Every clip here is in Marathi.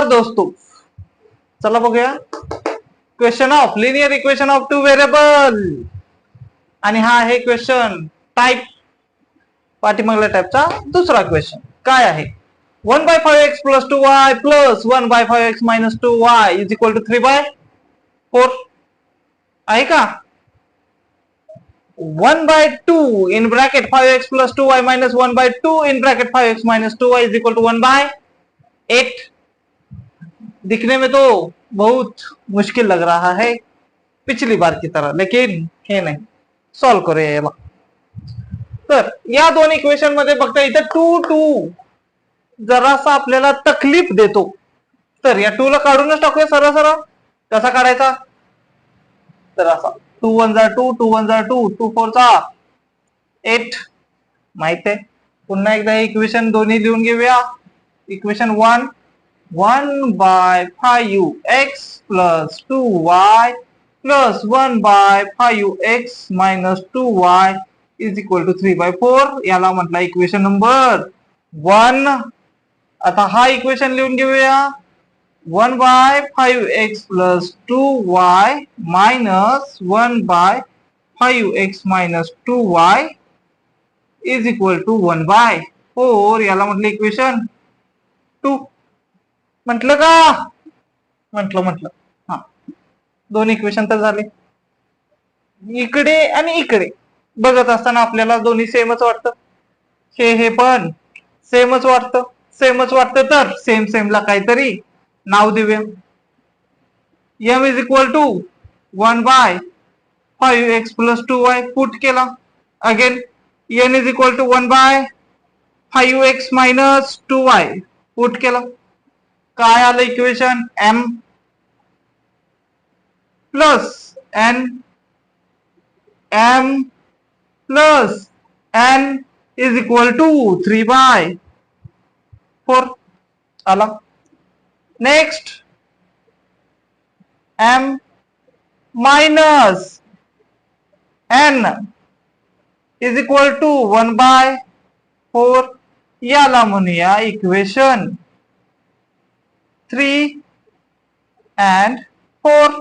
नमस्कार दोस्तों। चला बघूया। Question of linear equation of two variable आणि हा आहे क्वेश्चन टाईप पाठीमागल्या टाईपचा दुसरा क्वेश्चन काय आहे? One by five X plus two Y plus one by five X minus two Y is equal to three by four आहे का? One by two in bracket five X plus two Y minus one by two in bracket five X minus two Y is equal to one by eight दिखने में तो बहुत मुश्किल लग रहा है पिछली बार की तरह लेकिन हे नाही। सॉल्व करूया याला तर या दोन इक्वेशनमध्ये बघता इथं टू टू जरासा आपल्याला तकलीफ देतो. तर या टू ला काढूनच टाकूया सरळ सरळ. कसा काढायचा? तर असा टू वन जा टू टू वन जा टू टू फोर चा. एट माहीत आहे. पुन्हा एकदा इक्वेशन दोन्ही लिहून घेऊया. Equation one one by five X plus two Y plus one by five X minus two Y is equal to three by four याला म्हटलं इक्वेशन नंबर वन आता हा इक्वेशन लिहून घेऊया. One by five X plus two Y minus one by five X minus two Y is equal to one by four याला म्हटलं इक्वेशन टू म्हटलं का? म्हटलं म्हटलं. हा. दोन इक्वेशन तर झाले. इकडे आणि इकडे. बघत असताना आपल्याला दोन्ही सेमच वाटतं. हे हे पण. सेमच वाटतं. सेमच वाटतं तर सेम सेमला काहीतरी नाव देऊया. M is equal to one by five X plus two Y put केला. Again N is equal to one by five X minus two Y put केला. काय आलं equation M plus N M plus N is equal to three by four आला. Next M minus N is equal to one by four याला म्हणूया equation three and four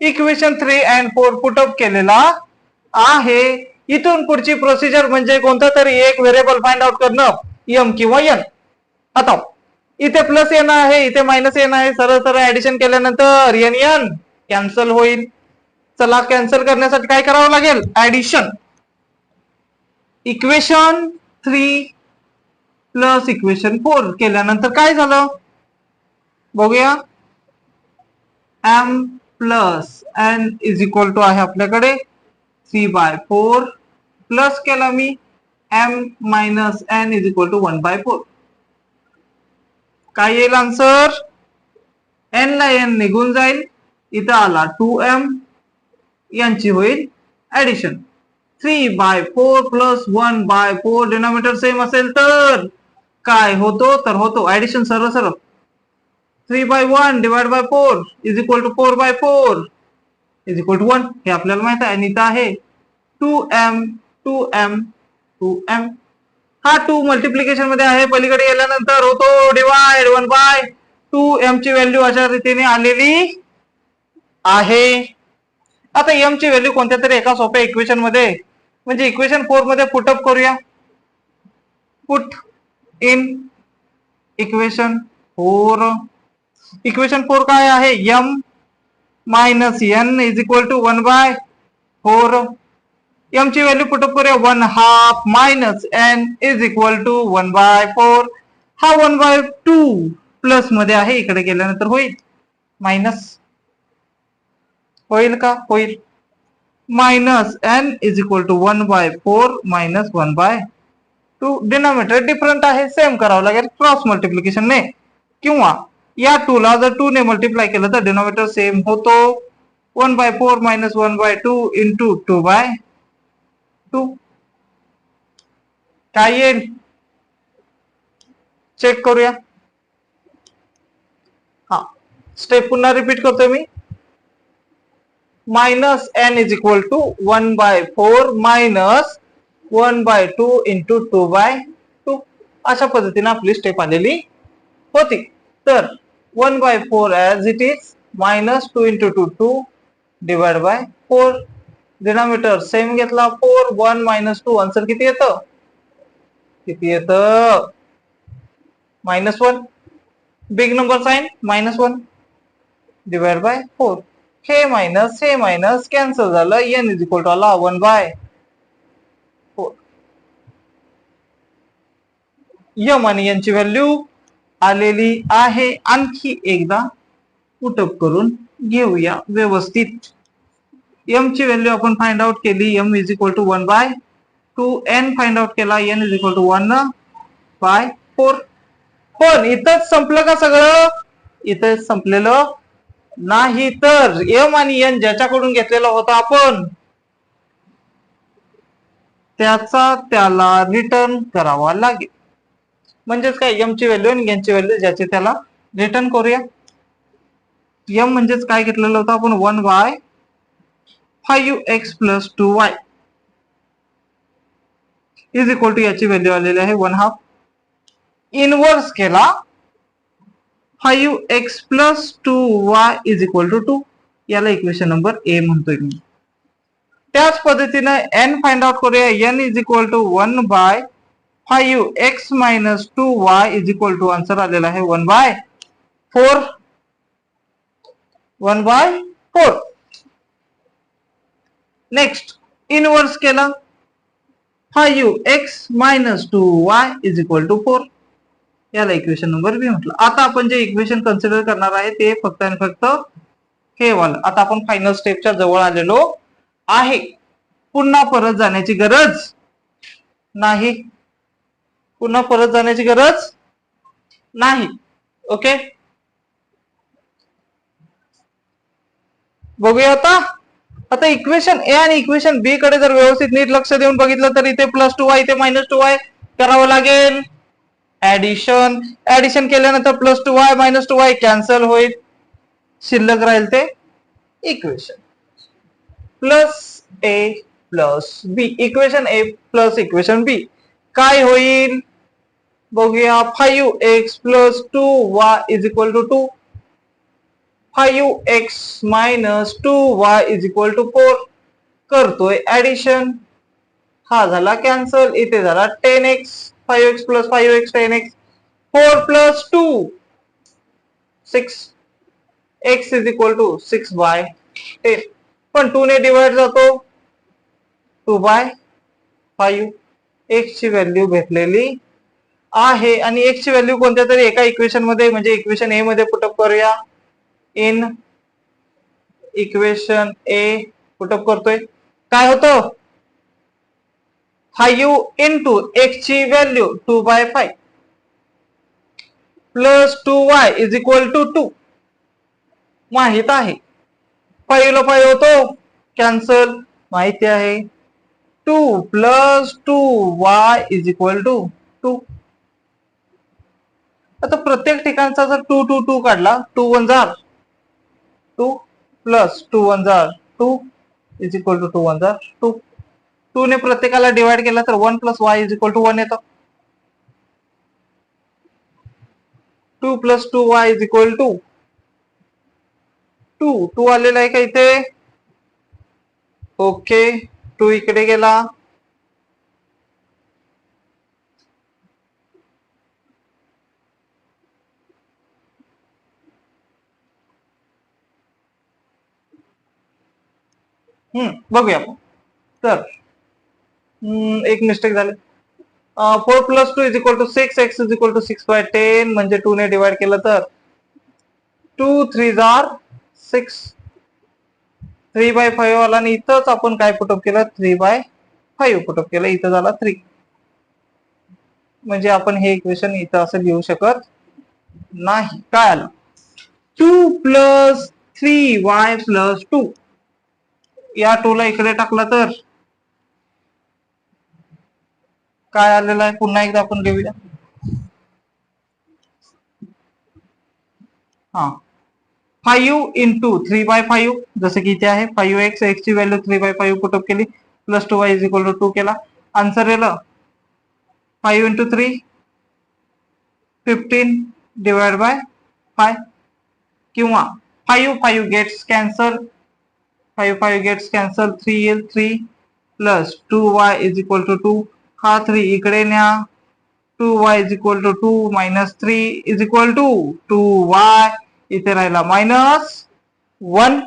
equation three and four put up केलेला आहे. इथून पुढची प्रोसिजर म्हणजे कोणता तरी एक व्हेरिएबल फाइंड आउट करणं एम किंवा एन आता इथे प्लस एन आहे इथे मायनस एन आहे. सरळ सरळ ऍडिशन केल्यानंतर एन एन कॅन्सल होईल. चला कॅन्सल करण्यासाठी काय करावं लागेल? Addition equation three plus equation four केल्यानंतर काय झालं? बघूया. M plus N is equal to आहे आपल्याकडे. थ्री बाय फोर प्लस केला मी. M minus N is equal to one by four काय येईल आन्सर एन ला एन निघून जाईल. इथं आला टू एम यांची होईल addition three by four plus one by four denominator same असेल तर काय होतो? तर होतो ऍडिशन सरळ सरळ. Three by one divide by four is equal to four by four is equal to one हे आपल्याला माहीत आहे आणि इथं आहे two M two M two M हा टू मल्टिप्लिकेशनमध्ये आहे. पलीकडे गेल्यानंतर होतो divide one by two M ची व्हॅल्यू अशा रीतीने आलेली आहे. आता एम ची व्हॅल्यू कोणत्या तरी एका सोप्या इक्वेशनमध्ये म्हणजे इक्वेशन फोरमध्ये पुटअप करूया. Put in equation four equation four काय आहे? M minus N is equal to one by four M ची व्हॅल्यू पुटअप करूया. One half minus N is equal to one by four हा वन बाय टू प्लसमध्ये आहे. इकडे गेल्यानंतर होईल. मायनस होईल का? होईल. Minus N is equal to one by four minus one by two denominator different आहे. सेम करावं लागेल. क्रॉस मल्टिप्लिकेशनने किंवा या टू ला जर टू ने मल्टिप्लाय केलं तर डिनॉमिनेटर सेम होतो. One by four minus one by two into two by two काय येईल? चेक करूया. हा. स्टेप पुन्हा रिपीट करतोय मी. Minus N is equal to one by four minus one by two into two by two अशा पद्धतीने आपली स्टेप आलेली होती. तर one by four as it is minus two into two two divide by four denominator same घेतला four one minus two answer किती येतं? किती येतं? Minus one big number sign minus one divide by four हे मायनस हे मायनस कॅन्सल झालं. एन इज इक्वल टू आला वन बाय फोर यम आणि यांची व्हॅल्यू आलेली आहे. आणखी एकदा पुटअप करून घेऊया व्यवस्थित. एम ची व्हॅल्यू आपण फाइंड आउट केली. M is equal to one by two N find out केला. N is equal to one by four पण इथंच संपलं का सगळं? इथं संपलेलं नाही. तर एम आणि एन ज्याच्याकडून घेतलेला होता आपण त्याचा त्याला रिटर्न करावा लागेल. म्हणजेच काय? एम ची व्हॅल्यू आणि एन ची व्हॅल्यू ज्याचे त्याला रिटर्न करूया. एम म्हणजेच काय घेतलेलं होतं आपण? One by five x plus two y is equal to याची व्हॅल्यू आलेली आहे वन हाफ इनवर्स केला. Five x plus two y is equal to two याला इक्वेशन नंबर ए म्हणतोय मी. त्याच पद्धतीने एन फाइंड आउट करूया. N is equal to one by five x minus two y is equal to answer आलेला आहे. One by four. One by four. Next inverse केला. Five x minus two y is equal to four. याला इक्वेशन नंबर बी म्हटलं. आता आपण जे इक्वेशन कन्सिडर करणार आहे ते फक्त आणि फक्त हे वाल आता आपण फायनल स्टेपच्या जवळ आलेलो आहे. पुन्हा परत जाण्याची गरज नाही. पुन्हा परत जाण्याची गरज नाही. ओके बघूया आता. आता इक्वेशन ए आणि इक्वेशन बी कडे जर व्यवस्थित नीट लक्ष देऊन बघितलं तर इथे प्लस टू वाय इथे मायनस टू वाय करावं लागेल. ऍडिशन ऍडिशन केल्यानंतर plus two y minus two y cancel होईल. शिल्लक राहील ते equation plus A plus B equation A plus equation B काय होईल? बघूया. Five x plus two y is equal to two five x minus two y is equal to four करतोय ऍडिशन हा झाला कॅन्सल इथे झाला ten x five x plus five x ten x four plus two six x is equal to six by ten पण टू ने डिवाइड जातो टू बाय फाईव्ह एक्सची व्हॅल्यू भेटलेली आहे. आणि एक्स ची व्हॅल्यू कोणत्या तरी एका इक्वेशनमध्ये म्हणजे इक्वेशन ए मध्ये पुटअप करूया. इन इक्वेशन ए पुटअप करतोय. काय होतं? फाईव्ह टू एक्स ची value two by five plus two y is equal to two माहीत आहे. फाईव्हला फाईव्ह होतो. कॅन्सल माहिती आहे. Two plus two y is equal to two आता प्रत्येक ठिकाणचा जर टू टू टू काढला टू वन जार two plus two one jar two is equal to two one jar two two ने प्रत्येकाला डिवाइड केला तर one plus y is equal to one येतो. Two plus two y is equal to two two आलेला आहे का इथे? ओके टू इकडे गेला. बघूया आपण. तर एक मिस्टेक झाले. Four plus two is equal to six x is equal to six by ten म्हणजे टू ने डिवाइड केलं तर टू थ्री जार सिक्स थ्री बाय फाईव्ह आला आणि इथंच आपण काय पुटअप केलं? थ्री बाय फाईव्ह पुटअप केलं. इथं झाला थ्री म्हणजे आपण हे इक्वेशन इथं असं लिहू शकत नाही. काय आलं? Two plus three y plus two या टूला इकडे टाकला तर? काय आलेला आहे? पुन्हा एकदा आपण घेऊया. हा. Five into three by five जसं की इथे आहे. फाईव्ह एक्स एक्स ची value three by five put up केली. Plus two y is equal to two केला. Answer येलं. Five into three fifteen divide by five. किंवा five five gets cancel. 5 5 gets cancelled 3l3 plus 2y is equal to two हा थ्री इकडे न्या 2y is equal to 2 minus 3 is equal to 2y इथे राहिला मायनस 1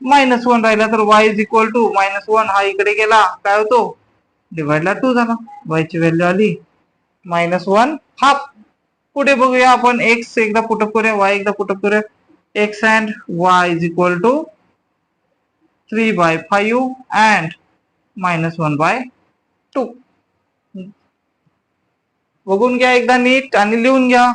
मायनस 1 राहिला तर y is equal to minus one हा, इकडे गेला तो? होतो डिवाइडला 2 झाला y ची वैल्यू आली मायनस 1 हाफ़ पुढे बघूया अपन x एकदा पुटअप करूया y एकदा पुटअप करूया x and y is equal to three by five and minus one by two बघून घ्या एकदा नीट आणि लिहून घ्या.